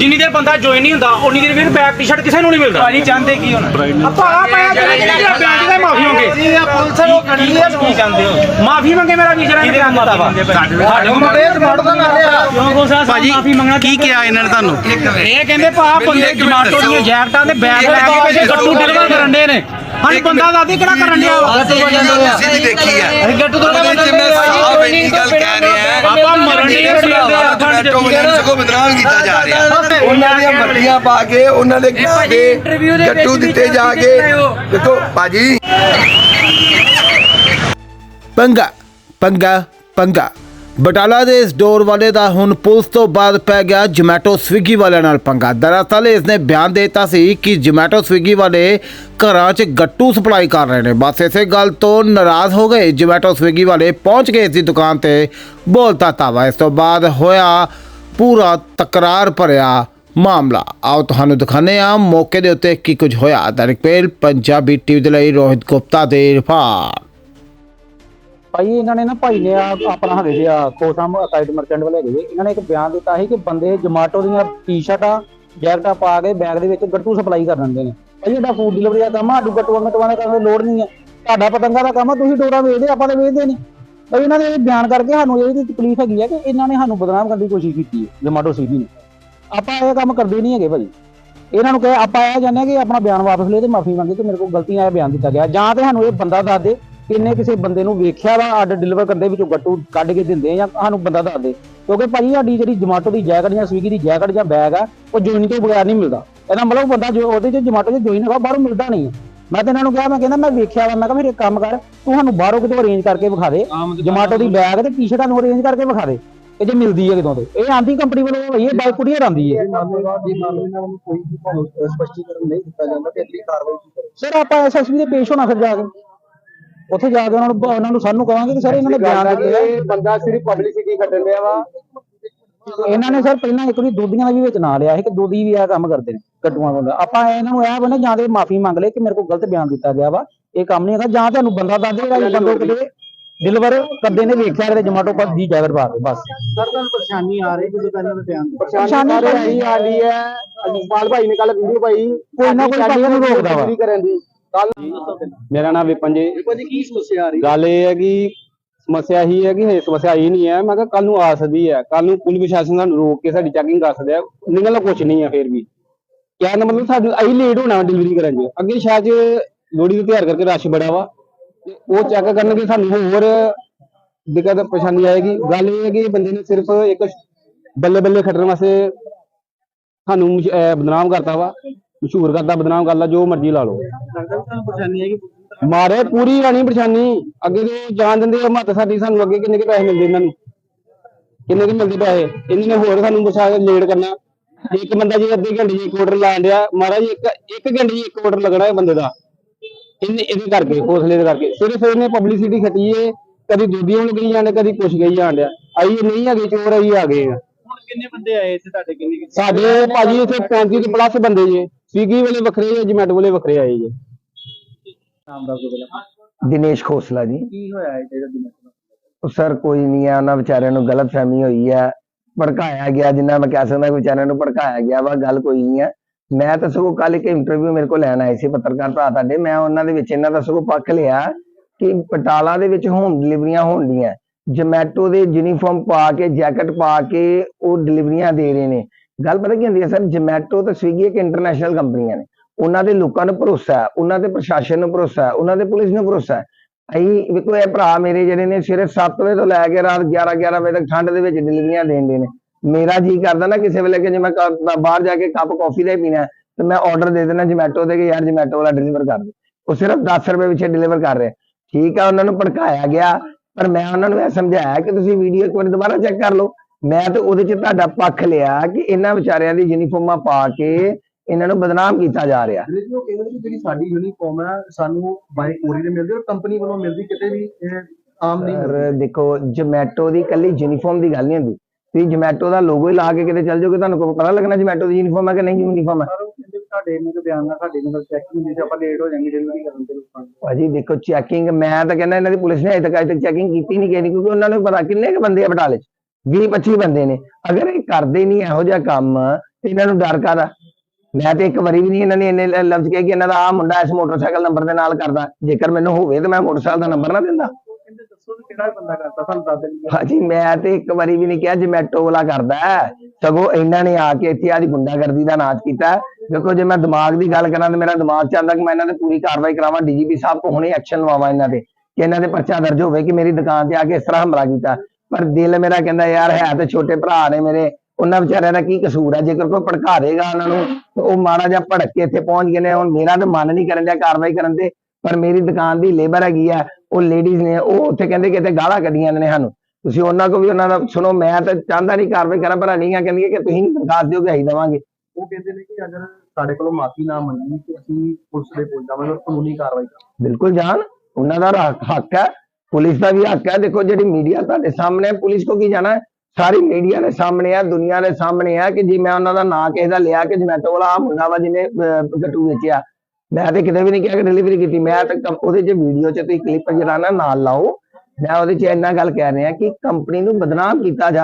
ਜਿੰਨੀ ਦੇਰ ਬੰਦਾ ਜੁਆਇਨ ਨਹੀਂ ਹੁੰਦਾ ਉਨੀ ਦੇਰ ਵੀਰ ਬੈਕ ਟੀ-ਸ਼ਰਟ ਕਿਸੇ ਨੂੰ ਨਹੀਂ ਮਿਲਦਾ। ਭਾਜੀ ਚਾਹੁੰਦੇ ਕੀ ਹੁਣ? ਆਪਾਂ ਆ ਪਾਇਆ ਜਿਹੜਾ ਜਿਹੜਾ ਬੈਂਕ ਦੇ ਮਾਫੀ ਮੰਗੇ। ਪੁਲਿਸ ਨੂੰ ਕੜੀ ਹੈ ਕੀ ਚਾਹੁੰਦੇ ਹੋ? ਮਾਫੀ ਮੰਗੇ ਮੇਰਾ ਵੀਰ ਜਿਹੜਾ ਕਿਹਦੇ ਨੇ ਨਾਲ ਦਿੱਤਾ ਵਾ। ਸਾਡੇ ਮੁੰਡੇ ਟਮਾਟਰ ਦਾ ਲਾ ਲਿਆ ਕਿਉਂ ਕੋਸਾ ਭਾਜੀ ਮਾਫੀ ਮੰਗਣਾ ਕੀ ਕਿਹਾ ਇਹਨਾਂ ਨੇ ਤੁਹਾਨੂੰ? ਇਹ ਕਹਿੰਦੇ ਭਾ ਬੰਦੇ ਟਮਾਟੋ ਦੀਆਂ ਜੈਕਟਾਂ ਤੇ ਬੈਗ ਲੈ ਕੇ ਕਿਸੇ ਗੱਟੂ ਡਿਲੀਵਰ ਕਰਨ ਦੇ ਨੇ। ਹਾਂ ਬੰਦਾ ਦਾਦੀ ਕਿਹੜਾ ਕਰਨ ਡਿਆ ਵਾ? ਅਸੀਂ ਵੀ ਦੇਖੀ ਹੈ ਅਸੀਂ ਗੱਟੂ ਤੋਂ ਮੈਂ ਸਾਫ਼ ਇੰਨੀ ਗੱਲ ਕਹਿ ਰਿਹਾ ਆਪਾਂ ਮਰਨ ਦੀ ਜਮੈਟੋ ਵਾਲਿਆਂ ਨੂੰ ਸਗੋਂ ਬਦਨਾਮ ਕੀਤਾ ਜਾ ਰਿਹਾ। ਉਹਨਾਂ ਦੀਆਂ ਮੱਟੀਆਂ ਪਾ ਕੇ ਉਹਨਾਂ ਦੇ ਗੱਟੂ ਦਿੱਤੇ ਜਾ ਕੇ। ਦੇਖੋ ਭਾਜੀ। ਪੰਗਾ ਪੰਗਾ ਪੰਗਾ। ਬਟਾਲਾ ਦੇ ਇਸ ਡੋਰ ਵਾਲੇ ਦਾ ਹੁਣ ਪੁਲਿਸ ਤੋਂ ਬਾਅਦ ਪੈ ਗਿਆ ਜਮੈਟੋ ਸਵਿਗੀ ਵਾਲਿਆਂ ਨਾਲ ਪੰਗਾ। ਦਰਅਸਲ ਇਸ ਨੇ ਬਿਆਨ ਦੇ ਦਿੱਤਾ ਸੀ ਕਿ ਜਮੈਟੋ ਸਵਿਗੀ ਵਾਲੇ ਘਰਾਂ 'ਚ ਗੱਟੂ ਸਪਲਾਈ ਕਰ ਰਹੇ ਨੇ। ਬਸ ਇਸੇ ਗੱਲ ਤੋਂ ਨਾਰਾਜ਼ ਹੋ ਗਏ ਜਮੈਟੋ ਸਵਿਗੀ ਵਾਲੇ। ਪਹੁੰਚ ਗਏ ਇਸ ਦੀ ਦੁਕਾਨ ਤੇ। ਬੋਲਤਾ ਤਾਵਾ। ਇਸ ਤੋਂ ਬਾਅਦ ਹੋਇਆ ਪੂਰਾ ਤਕਰਾਰ ਭਰਿਆ ਮਾਮਲਾ। ਆਓ ਤੁਹਾਨੂੰ ਦਿਖਾਉਂਦੇ ਹਾਂ। ਮੌਕੇ ਦੇ ਉੱਤੇ ਕੀ ਕੁਝ ਹੋਇਆ। ਦਰਕਪੇਲ ਪੰਜਾਬੀ ਟੀਵੀ ਦੇ ਲਈ ਰੋਹਿਤ ਗੁਪਤਾ ਦੇ ਰਿਪੋਰਟ। ਭਾਈ ਇਹਨਾਂ ਨੇ ਨਾ ਭਾਈ ਨੇ ਆ ਆਪਣਾ ਹੈਗੇ ਜੀ ਆ ਕੋਸਮ ਮਰਚੈਂਟ ਵਾਲੇ ਹੈਗੇ ਇਹਨਾਂ ਨੇ ਇੱਕ ਬਿਆਨ ਦਿੱਤਾ ਸੀ ਕਿ ਬੰਦੇ ਜਮਾਟੋ ਦੀਆਂ ਟੀ-ਸ਼ਰਟਾਂ ਜੈਕਟਾਂ ਪਾ ਕੇ ਬੈਗ ਦੇ ਵਿੱਚ ਗੱਟੂ ਸਪਲਾਈ ਕਰ ਦਿੰਦੇ ਨੇ। ਭਾਈ ਇਹਦਾ ਫੂਡ ਡਿਲੀਵਰੀ ਦਾ ਕੰਮ ਆ, ਸਾਡੂ ਗੱਟੂਆਂ ਗਟੂਆਂ ਦਾ ਕਰਨ ਦੀ ਲੋੜ ਨਹੀਂ ਹੈ ਤੁਹਾਡਾ ਪਤੰਗਾ ਦਾ ਕੰਮ ਆ, ਤੁਸੀਂ ਡੋਰਾ ਵੇਚਦੇ, ਆਪਾਂ ਤਾਂ ਵੇਚਦੇ ਨਹੀਂ। ਭਾਈ ਇਹਨਾਂ ਨੇ ਇਹ ਬਿਆਨ ਕਰਕੇ ਸਾਨੂੰ ਇਹ ਤਕਲੀਫ ਹੈਗੀ ਹੈ ਕਿ ਇਹਨਾਂ ਨੇ ਸਾਨੂੰ ਬਦਨਾਮ ਕਰਨ ਦੀ ਕੋਸ਼ਿਸ਼ ਕੀਤੀ ਹੈ ਜਮਾਟੋ ਸੀਬੀ ਨੇ। ਆਪਾਂ ਇਹ ਕੰਮ ਕਰਦੇ ਨਹੀਂ ਹੈਗੇ ਭਾਈ। ਇਹਨਾਂ ਨੂੰ ਕਹੇ, ਆਪਾਂ ਇਹ ਜਾਂਦੇ ਹਾਂ ਕਿ ਆਪਣਾ ਬਿਆਨ ਵਾਪਸ ਲੈ ਤੇ ਮਾਫੀ ਮੰਗੇ ਕਿ ਮੇਰੇ ਕੋਲ ਗਲਤੀਆਂ ਆਇਆ ਬਿਆਨ ਦਿੱਤਾ ਗਿਆ। ਜਾਂ ਤੇ ਸਾਨੂੰ ਇਹ ਬੰਦਾ ਦੱਸ ਦੇ ਕਿ ਇਹਨੇ ਕਿਸੇ ਬੰਦੇ ਨੂੰ ਵੇਖਿਆ ਵਾ ਆਰਡਰ ਡਿਲੀਵਰ ਕਰਦੇ ਵਿੱਚੋਂ ਗੱਟੂ ਕੱਢ ਕੇ ਦਿੰਦੇ ਆ ਜਾਂ ਸਾਨੂੰ ਬੰਦਾ ਦੱਸ ਦੇ। ਕਿਉਂਕਿ ਭਾਜੀ ਸਾਡੀ ਜਿਹੜੀ ਜਮਾਟੋ ਦੀ ਜੈਕਟ ਜਾਂ ਸਵੀਗੀ ਦੀ ਜੈਕਟ ਜਾਂ ਬੈਗ ਆ ਉਹ ਜੁਆਇਨ ਤੋਂ ਬਗੈਰ ਨਹੀਂ ਮਿਲਦਾ। ਇਹਦਾ ਮਤਲਬ ਬੰਦਾ ਜੋ ਉਹਦੇ ਚ ਜਮਾਟੋ ਚ ਜੁਆਇਨ ਹੈਗਾ ਬਾਹਰੋਂ ਮਿਲਦਾ ਨਹੀਂ। ਮੈਂ ਤੇ ਇਹਨਾਂ ਨੂੰ ਕਿਹਾ ਮੈਂ ਕਹਿੰਦਾ ਮੈਂ ਵੇਖਿਆ ਵਾ ਮੈਂ ਕਿਹਾ ਫਿਰ ਇੱਕ ਕੰਮ ਕਰ ਤੂੰ ਸਾਨੂੰ ਬਾਹਰੋਂ ਕਿਤੋਂ ਅਰੇਂਜ ਕਰਕੇ ਵਿਖਾ ਦੇ। ਜਮਾਟੋ ਦੀ ਬੈਗ ਤੇ ਟੀ-ਸ਼ਰਟਾਂ ਨੂੰ ਅਰੇਂਜ ਕਰਕੇ ਵਿਖਾ ਦੇ ਇਹ ਜੇ ਮਿਲਦੀ ਹੈ ਕਿਤੋਂ ਤੇ। ਇਹ ਆਂਦੀ ਕੰਪਨੀ ਵੱਲੋਂ ਹੋਈ ਹੈ ਬਾਈ ਕੁੜੀਆਂ ਆਂਦੀ ਹੈ। ਸਪਸ਼ਟੀਕਰਨ ਨਹੀਂ ਦਿੱਤਾ ਜਾਂਦਾ ਤੇ ਅਗਲੀ ਕਾਰਵਾਈ ਕੀ ਕਰੇ? ਸਰ ਆਪਾਂ ਐਸਐਸਪੀ ਦੇ ਪੇਸ਼ ਹੋਣਾ ਫਿਰ ਜਾ ਕੇ। ਉੱਥੇ ਜਾ ਕੇ ਉਹਨਾਂ ਨੂੰ ਉਹਨਾਂ ਨੂੰ ਸਾਨੂੰ ਕਹਾਂਗੇ ਕਿ ਸਰ ਇਹਨਾਂ ਨੇ ਬਿਆਨ ਦਿੱਤੇ ਆ ਬੰਦਾ ਸਿਰਫ ਪਬਲਿਸਿਟੀ ਕੱਢਣ ਰਿਹਾ ਵਾ। ਇਹਨਾਂ ਨੇ ਸਰ ਪਹਿਲਾਂ ਇੱਕ ਵਾਰੀ ਦੋਧੀਆਂ ਦਾ ਵੀ ਵਿੱਚ ਨਾਂ ਲਿਆ ਸੀ ਕਿ ਦੋਧੀ ਵੀ ਇਹ ਕੰਮ ਕਰਦੇ ਨੇ ਕੱਟੂਆਂ ਦਾ ਆਪਾਂ ਇਹਨਾਂ ਨੂੰ ਇਹ ਬਣੇ ਜਾਂ ਤੇ ਮਾਫੀ ਮੰਗ ਲੈ ਕਿ ਮੇਰੇ ਕੋਲ ਗਲਤ ਬਿਆਨ ਦਿੱਤਾ ਗਿਆ ਵਾ। ਇਹ ਕੰਮ ਨਹੀਂ ਹੈਗਾ ਜਾਂ ਤੁਹਾਨੂੰ ਬੰਦਾ ਦੱਸ ਦੇਗਾ ਇਹ ਬੰਦੋ ਕਿਤੇ ਡਿਲੀਵਰ ਕਰਦੇ ਨੇ ਵੇਖਿਆ ਕਿਤੇ ਜਮਾਟੋ ਪਰ ਦੀ ਡਰਾਈਵਰ ਪਾ ਕੇ ਬਸ। ਸਰ ਤੁਹਾਨੂੰ ਪਰੇਸ਼ਾਨੀ ਆ ਰਹੀ ਜਦੋਂ ਪਹਿਲਾਂ ਦੇ ਬਿਆਨ ਪਰੇਸ਼ਾਨੀ ਆ ਰਹੀ ਆ ਰਹੀ ਹੈ। ਅਜੀਪਾਲ ਭਾਈ ਨੇ ਕੱਲ ਵੀਡੀਓ ਪਾਈ। ਕੋਈ ਨਾ ਕੋਈ ਬੰਦੇ ਨੂੰ ਰੋਕਦਾ ਵਾ। ਕਰਨ ਦੀ। ਕੱਲ ਮੇਰਾ ਨਾਮ ਵਿਪਨ ਜੀ। ਭਾਜੀ ਕੀ ਸਮੱਸਿਆ ਆ ਰਹੀ? ਗੱਲ ਇਹ ਹੈ ਕਿ ਸਮੱਸਿਆ ਹੀ ਹੈ ਕਿ ਇਹ ਸਮੱਸਿਆ ਹੀ ਨਹੀਂ ਹੈ। ਮੈਂ ਕਿਹਾ ਕੱਲ ਨੂੰ ਆ ਸਕਦੀ ਹੈ। ਕੱਲ ਨੂੰ ਪੁਲਿਸ ਪ੍ਰਸ਼ਾਸਨ ਸਾਨੂੰ ਰੋਕ ਕੇ ਸਾਡੀ ਚੈਕਿੰਗ ਕਰ ਸਕਦਾ ਹੈ ਨਿਕਲਣਾ ਕੁਝ ਨਹੀਂ ਹੈ ਫੇਰ ਵੀ। ਕਹਿਣ ਦਾ ਮਤਲਬ ਸਾਨੂੰ ਅਸੀਂ ਲੇਟ ਹੋਣਾ ਡਿਲੀਵਰੀ ਕਰਨ 'ਚ। ਅੱਗੇ ਸ਼ਾਇਦ ਲੋੜੀ ਦੇ ਤਿਆਰ ਕਰਕੇ ਰਸ਼ ਬੜਾ ਵਾ। ਉਹ ਚੈੱਕ ਕਰਨਗੇ ਸਾਨੂੰ ਹੋਰ ਦਿੱਕਤ ਪਰੇਸ਼ਾਨੀ ਆਏਗੀ। ਗੱਲ ਇਹ ਹੈ ਕਿ ਬੰਦੇ ਨੇ ਸਿਰਫ ਇੱਕ ਬੱਲੇ ਬੱਲੇ ਖੱਟਣ ਵਾਸਤੇ ਸਾਨੂੰ ਬਦਨਾਮ ਕਰਤਾ ਵਾ। ਮਸ਼ਹੂਰ ਕਰਦਾ ਬਦਨਾਮ ਕਰਦਾ ਜੋ ਮਰਜ਼ੀ ਲਾ ਲਓ। ਆਏਗੀ ਮਾਰੇ ਪੂਰੀ ਰਾਣੀ ਪਰੇਸ਼ਾਨੀ ਅੱਗੇ ਤੇ ਜਾਣ ਦਿੰਦੇ ਮੱਤ ਸਾਡੀ ਸਾਨੂੰ ਅੱਗੇ ਕਿੰਨੇ ਕੇ ਪੈਸੇ ਮਿਲਦੇ ਇਹਨਾਂ ਨੂੰ? ਕਿੰਨੇ ਕੇ ਮਿਲਦੇ ਪੈਸੇ? ਇਹਨਾਂ ਨੇ ਹੋਰ ਸਾਨੂੰ ਬਸਾ ਲੇਟ ਕਰਨਾ। ਇੱਕ ਬੰਦਾ ਜੀ ਅੱਧੇ ਘੰਟੇ ਜੀ ਇੱਕ ਆਰਡਰ ਲਾਣ ਡਿਆ ਮਹਾਰਾਜ ਇੱਕ ਇੱਕ ਘੰਟੇ ਜੀ ਇੱਕ ਆਰਡਰ ਲੱਗਣਾ ਹੈ ਬੰਦੇ ਦਾ। ਇਹਨੇ ਇਹਦੇ ਕਰਕੇ ਹੌਸਲੇ ਦੇ ਕਰਕੇ। ਸਿਰਫ ਇਹਨੇ ਪਬਲਿਸਿਟੀ ਖੱਟੀ ਏ ਕਦੀ ਦੂਜੀਆਂ ਨੂੰ ਕਹੀ ਜਾਂਦੇ ਕਦੀ ਕੁਛ ਜਾਣ ਡਿਆ। ਆਈ ਨਹੀਂ ਹੈਗੇ ਚੋਰ ਆਈ ਆ ਗਏ ਕਿੰਨੇ ਬੰਦੇ ਆਏ ਇੱਥੇ ਤੁਹਾਡੇ ਕਿੰਨੇ ਸਾਡੇ ਭਾਜੀ ਇੱਥੇ 35 ਤੋਂ ਪਲੱਸ ਬੰਦੇ ਜੇ। ਸਵੀਗੀ ਵਾਲੇ ਵੱਖਰੇ ਆ ਜਮੈਟੋ ਵਾਲੇ ਵੱਖਰੇ ਆਏ ਜੇ? ਨਾਮ ਦੱਸ ਦਿਓ ਪਹਿਲਾਂ। ਦਿਨੇਸ਼ ਖੋਸਲਾ ਜੀ। ਕੀ ਹੋਇਆ ਹੈ ਜਿਹੜਾ ਦਿਨ ਉਹ ਸਰ ਕੋਈ ਨਹੀਂ ਹੈ ਉਹਨਾਂ ਵਿਚਾਰਿਆਂ ਨੂੰ ਗਲਤ ਫਹਿਮੀ ਹੋਈ ਹੈ ਭੜਕਾਇਆ ਗਿਆ ਜਿੰਨਾ ਮੈਂ ਕਹਿ ਸਕਦਾ ਵਿਚਾਰਿਆਂ ਨੂੰ ਭੜਕਾਇਆ ਗਿਆ ਵਾ ਗੱਲ ਕੋਈ ਨਹੀਂ ਹੈ ਮੈਂ ਤਾਂ ਸਗੋਂ ਕੱਲ ਇੱਕ ਇੰਟਰਵਿਊ ਮੇਰੇ ਕੋਲ ਲੈਣ ਆਏ ਸੀ ਪੱਤਰਕਾਰ ਭਰਾ ਤੁਹਾਡੇ। ਮੈਂ ਉਹਨਾਂ ਦੇ ਵਿੱਚ ਇਹਨਾਂ ਦਾ ਸਗੋਂ ਪੱਖ ਲਿਆ ਕਿ ਪਟਾਲਾ ਦੇ ਵਿੱਚ ਹੋਮ ਡਿਲੀਵਰੀਆਂ ਹੋਣਡੀਆਂ ਜਮੈਟੋ ਦੇ ਯੂਨੀਫਾਰਮ ਪਾ ਕੇ ਜੈਕਟ ਪਾ ਕੇ ਉਹ ਡਿਲੀਵਰੀਆਂ ਦੇ ਰਹੇ ਨੇ। ਗੱਲ ਪਤਾ ਕੀ ਹੁੰਦੀ ਹੈ ਸਰ ਜਮੈਟੋ ਤੇ ਸਵੀਗੀ ਇੱਕ ਇੰਟਰਨੈਸ਼ਨਲ ਕੰਪਨੀਆਂ ਨੇ। ਉਹਨਾਂ ਦੇ ਲੋਕਾਂ ਨੂੰ ਭਰੋਸਾ ਹੈ, ਉਹਨਾਂ ਦੇ ਪ੍ਰਸ਼ਾਸਨ ਨੂੰ ਭਰੋਸਾ ਹੈ, ਉਹਨਾਂ ਦੇ ਪੁਲਿਸ ਨੂੰ ਭਰੋਸਾ ਹੈ। ਅਸੀਂ ਵੇਖੋ ਇਹ ਭਰਾ ਮੇਰੇ ਜਿਹੜੇ ਨੇ ਸਵੇਰੇ 7 ਵਜੇ ਤੋਂ ਲੈ ਕੇ ਰਾਤ 11 11 ਵਜੇ ਤੱਕ ਠੰਡ ਦੇ ਵਿੱਚ ਡਿਲੀਵਰੀਆਂ ਦੇਂਦੇ ਨੇ। ਮੇਰਾ ਜੀ ਕਰਦਾ ਨਾ ਕਿਸੇ ਵੇਲੇ ਕਿ ਜੇ ਮੈਂ ਬਾਹਰ ਜਾ ਕੇ ਕੱਪ ਕਾਫੀ ਦਾ ਹੀ ਪੀਣਾ ਤੇ ਮੈਂ ਆਰਡਰ ਦੇ ਦੇਣਾ ਜਮੈਟੋ ਤੇ ਕਿ ਯਾਰ ਜਮੈਟੋ ਵਾਲਾ ਡਿਲੀਵਰ ਕਰ ਦੇ। ਉਹ ਸਿਰਫ 10 ਰੁਪਏ ਵਿੱਚ ਡਿਲੀਵਰ ਕਰ ਰਿਹਾ। ਠੀਕ ਆ, ਉਹਨਾਂ ਨੂੰ ਭੜਕਾਇਆ ਗਿਆ, ਪਰ ਮੈਂ ਉਹਨਾਂ ਨੂੰ ਇਹ ਸਮਝਾਇਆ ਕਿ ਤੁਸੀਂ ਵੀਡੀਓ ਇੱਕ ਵਾਰ ਦੁਬਾਰਾ ਚੈੱਕ ਕਰ ਲਓ। ਮੈਂ ਤਾਂ ਉਹਦੇ 'ਚ ਤੁਹਾਡਾ ਪੱਖ ਲਿਆ ਕਿ ਇਹਨਾਂ ਵਿਚਾਰਿਆਂ ਦੀ ਯੂਨੀਫਾਰਮਾਂ ਪਾ ਕੇ ਇਹਨਾਂ ਨੂੰ ਬਦਨਾਮ ਕੀਤਾ ਜਾ ਰਿਹਾ। ਲੇਕਿਨ ਉਹ ਕਹਿੰਦੇ ਨੇ ਕਿ ਜਿਹੜੀ ਸਾਡੀ ਯੂਨੀਫਾਰਮ ਹੈ ਸਾਨੂੰ ਬਾਈ ਕੋਰੀ ਦੇ ਮਿਲਦੀ ਔਰ ਕੰਪਨੀ ਵੱਲੋਂ ਮਿਲਦੀ ਕਿਤੇ ਵੀ ਇਹ ਆਮ ਨਹੀਂ ਮਿਲਦੀ ਪਰ ਦੇਖੋ ਜਮੈਟੋ ਦੀ ਕੱਲੀ ਯੂਨੀਫਾਰਮ ਦੀ ਗੱਲ ਨਹੀਂ ਹੁੰਦੀ। ਤੁਸੀਂ ਜਮੈਟੋ ਦਾ ਲੋਗੋ ਹੀ ਲਾ ਕੇ ਕਿਤੇ ਚੱਲ ਜਾਓਗੇ ਤੁਹਾਨੂੰ ਕੋਈ ਪਤਾ ਲੱਗਣਾ ਜਮੈਟੋ ਦੀ ਯੂਨੀਫਾਰਮ ਹੈ ਕਿ ਨਹੀਂ ਯੂਨੀਫਾਰਮ ਹੈ ਤੁਹਾਡੇ ਦੇ ਬਿਆਨ ਨਾਲ ਸਾਡੇ ਨਾਲ ਚੈੱਕ ਨਹੀਂ ਹੁੰਦੀ ਤੇ ਆਪਾਂ ਲੇਟ ਹੋ ਜਾਾਂਗੇ ਡਿਲੀਵਰੀ ਕਰਨ ਨੂੰ ਭਾਜੀ ਦੇਖੋ ਚੈਕਿੰਗ ਮੈਂ ਤਾਂ ਕਹਿੰਦਾ ਇਹਨਾਂ ਦੀ ਪੁਲਿਸ ਨੇ ਅਜੇ ਤੱਕ ਅਜੇ ਤੱਕ ਚੈਕਿੰਗ ਕੀਤੀ ਨਹੀਂ ਗਈ ਕਿਉਂਕਿ ਉਹਨਾਂ ਨੂੰ ਪਤਾ ਕਿੰਨੇ ਕੁ ਬੰਦੇ ਆ ਬਟਾਲੇ 'ਚ। 20 25 ਬੰਦੇ ਨੇ। ਅਗਰ ਇਹ ਕਰਦੇ ਨਹੀਂ ਇਹੋ ਜਿਹਾ ਕੰਮ, ਤੇ ਇਹਨਾਂ ਨੂੰ ਡਰ ਕਾਹਦਾ? ਮੈਂ ਤੇ ਇੱਕ ਵਾਰੀ ਵੀ ਨਹੀਂ ਇਹਨਾਂ ਨੇ ਇੰਨੇ ਲਫ਼ਜ਼ ਕਹੇ ਕਿ ਇਹਨਾਂ ਦਾ ਆ ਮੁੰਡਾ ਇਸ ਮੋਟਰਸਾਈਕਲ ਨੰਬਰ ਦੇ ਨਾਲ ਕਰਦਾ। ਜੇਕਰ ਮੈਨੂੰ ਹੋਵੇ ਤਾਂ ਮੈਂ ਮੋਟਰਸਾਈਕਲ ਦਾ ਨੰਬਰ ਨਾ ਦਿੰਦਾ। ਹਾਂਜੀ, ਮੈਂ ਤੇ ਇੱਕ ਵਾਰੀ ਵੀ ਨਹੀਂ ਕਿਹਾ ਜਮੈਟੋ ਵਾਲਾ ਕਰਦਾ, ਸਗੋਂ ਇਹਨਾਂ ਨੇ ਆ ਕੇ ਇੱਥੇ ਆਦੀ ਗੁੰਡਾਗਰਦੀ ਦਾ ਨਾਚ ਕੀਤਾ। ਦੇਖੋ, ਜੇ ਮੈਂ ਦਿਮਾਗ ਦੀ ਗੱਲ ਕਰਾਂ ਤੇ ਮੇਰਾ ਦਿਮਾਗ ਚ ਆਉਂਦਾ ਕਿ ਮੈਂ ਇਹਨਾਂ ਤੇ ਪੂਰੀ ਕਾਰਵਾਈ ਕਰਾਵਾਂ। ਡੀਜੀਪੀ ਸਾਹਿਬ ਕੋ ਹੁਣੇ ਐਕਸ਼ਨ ਲਵਾਵਾਂ ਇਹਨਾਂ ਤੇ। ਕਿ ਇਹਨਾਂ ਦੇ ਪਰਚਾ ਦਰਜ ਹੋਵੇ ਕਿ ਮੇਰੀ ਦੁਕਾਨ ਤੇ ਆ ਕੇ ਇਸ ਤਰ੍ਹਾਂ ਹਮਲਾ ਕੀਤਾ। ਪਰ ਦਿਲ ਮੇਰਾ ਕਹਿੰਦਾ ਯਾਰ ਹੈ ਤੇ ਛੋਟੇ ਭਰਾ ਨੇ ਮੇਰੇ। ਉਹਨਾਂ ਵਿਚਾਰਿਆਂ ਦਾ ਕੀ ਕਸੂਰ ਹੈ? ਜੇਕਰ ਕੋਈ ਭੜਕਾ ਦੇਗਾ ਉਹਨਾਂ ਨੂੰ ਤੇ ਉਹ ਮਾੜਾ ਜਿਹਾ ਭੜਕ ਕੇ ਇੱਥੇ ਪਹੁੰਚ ਗਏ ਨੇ। ਹੁਣ ਮੇਰਾ ਤਾਂ ਮਨ ਨਹੀਂ ਕਰਨ ਡਿਆ ਕਾਰਵਾਈ ਕਰਨ ਦੇ ਪਰ ਮੇਰੀ ਦੁਕਾਨ ਦੀ ਲੇਬਰ ਹੈਗੀ ਆ ਉਹ ਲੇਡੀਜ਼ ਨੇ ਉਹ ਉੱਥੇ ਕਹਿੰਦੇ ਕਿ ਇੱਥੇ ਗਾਲਾਂ ਕੱਢੀਆਂ ਨੇ ਸਾਨੂੰ। ਤੁਸੀਂ ਉਹਨਾਂ ਕੋ ਵੀ ਉਹਨਾਂ ਦਾ ਸੁਣੋ ਮੈਂ ਤਾਂ ਚਾਹੁੰਦਾ ਨਹੀਂ ਕਾਰਵਾਈ ਕਰਾਂ ਪਰ ਅਲੀਆਂ ਕਹਿੰਦੀਆਂ ਕਿ ਤੁਸੀਂ ਦਰਖਾਸਤ ਦਿਓ ਕਿ ਅਸੀਂ ਦੇਵਾਂਗੇ। ਉਹ ਕਹਿੰਦੇ ਨੇ ਕਿ ਅਗਰ ਸਾਡੇ ਕੋਲੋਂ ਮਾਫੀ ਨਾ ਮੰਗੀ ਤੇ ਅਸੀਂ ਪੁਲਿਸ ਦੇ ਕੋਲ ਜਾਵਾਂਗੇ ਔਰ ਕਾਨੂੰਨੀ ਕਾਰਵਾਈ ਕਰਾਂਗੇ। ਬਿਲਕੁਲ ਜਾਣ ਉਹਨਾਂ ਦਾ ਹੱਕ ਹੈ। ਪੁਲਿਸ ਦਾ ਵੀ ਹੱਕ ਹੈ। ਦੇਖੋ ਜਿਹੜੀ ਮੀਡੀਆ ਤੁਹਾਡੇ ਸਾਹਮਣੇ ਹੈ, ਪੁਲਿਸ ਕੋ ਕੀ ਜਾਣਾ ਹੈ? ਸਾਰੀ ਮੀਡੀਆ ਦੇ ਸਾਹਮਣੇ ਆ ਦੁਨੀਆ ਦੇ ਸਾਹਮਣੇ ਆ ਕਿ ਜੇ ਮੈਂ ਉਹਨਾਂ ਦਾ ਨਾਂ ਕਿਸੇ ਦਾ ਲਿਆ ਕਿ ਜਮੈਟੋ ਵਾਲਾ ਆ ਮੁੰਡਾ ਵਾ ਜਿਹਨੇ ਗੱਟੂ ਵੇਚਿਆ। ਮੈਂ ਤੇ ਕਿਤੇ ਵੀ ਨਹੀਂ ਕਿਹਾ ਕਿ ਡਿਲੀਵਰੀ ਕੀਤੀ। ਮੈਂ ਤਾਂ ਉਹਦੇ 'ਚ ਵੀਡੀਓ 'ਚ ਤੁਸੀਂ ਕਲਿੱਪ ਜਿਹੜਾ ਨਾ ਨਾਲ ਲਾਓ। ਮੈਂ ਉਹਦੇ 'ਚ ਇੰਨਾ ਗੱਲ ਕਹਿ ਰਿਹਾ ਕਿ ਕੰਪਨੀ ਨੂੰ ਬਦਨਾਮ ਕੀਤਾ ਜਾ